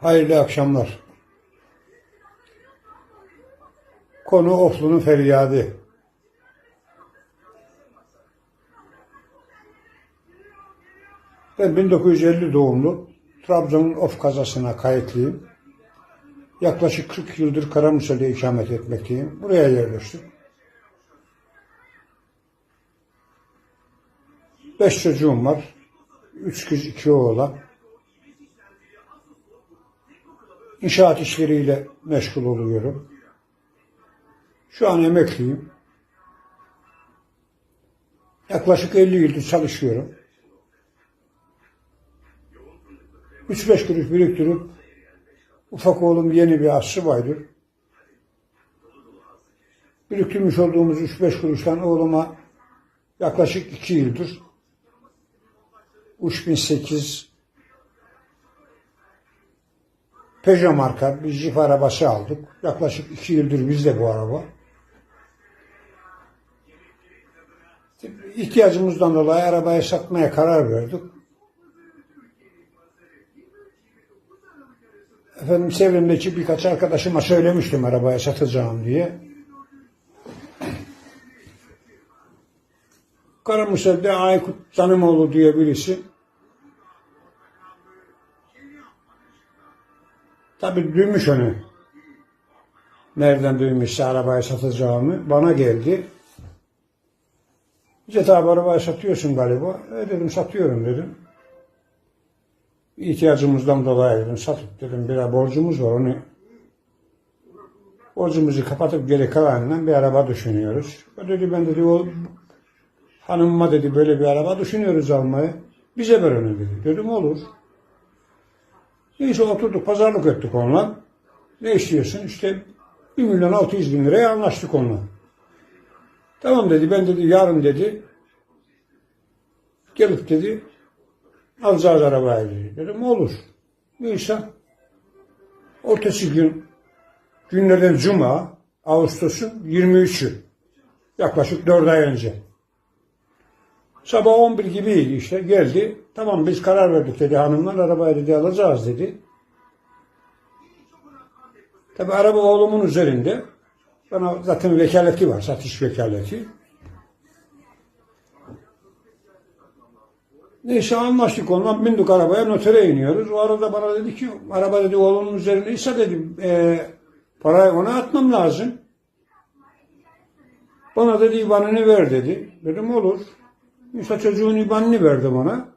Hayırlı akşamlar. Konu Oflu'nun feryadı. Ben 1950 doğumlu Trabzon'un Of kazasına kayıtlıyım. Yaklaşık 40 yıldır Karamürsel'de ikamet etmekteyim. Buraya yerleştim. Beş çocuğum var. Üç kız, iki oğlan. İnşaat işleriyle meşgul oluyorum. Şu an emekliyim. Yaklaşık 50 yıldır çalışıyorum. 3-5 kuruş biriktirip ufak oğlum yeni bir assubaydır. Biriktirmiş olduğumuz 3-5 kuruştan oğluma yaklaşık 2 yıldır 3008 Peugeot marka bir jip arabası aldık. Yaklaşık 2 yıldır bizde bu araba. İhtiyacımızdan dolayı arabayı satmaya karar verdik. Efendim çevremdeki birkaç arkadaşıma söylemiştim arabayı satacağım diye. Karamürsel'de Aykut Tanımoğlu diye birisi Tabii duymuş onu. Nereden duymuşsa arabayı satacağımı bana geldi. Cet abi arabayı satıyorsun galiba. E dedim satıyorum dedim. İhtiyacımızdan dolayı dedim satıp dedim bir borcumuz var onu borcumuzu kapatıp geri kalanından bir araba düşünüyoruz. O dedi ben dedi o hanımıma dedi böyle bir araba düşünüyoruz almayı. Bize ver onu dedi. Dedim olur. Neyse oturduk pazarlık ettik onunla. Ne istiyorsun? İşte 1 milyon 600 bin liraya anlaştık onunla. Tamam dedi ben dedi yarın dedi gelip dedi alacağız arabayı dedi. Dedim olur. Neyse ortası gün günlerden cuma Ağustos'un 23'ü yaklaşık 4 ay önce. Sabah 11 gibiydi işte geldi. Tamam biz karar verdik dedi hanımlar arabayı dedi alacağız dedi. Tabi araba oğlumun üzerinde. Bana zaten vekaleti var satış vekaleti. Neyse anlaştık onunla bindik arabaya notere iniyoruz. O arada bana dedi ki araba dedi oğlumun üzerindeyse dedim e, parayı ona atmam lazım. Bana dedi IBAN'ını ver dedi. Dedim olur. İşte çocuğun IBAN'ını verdim ona.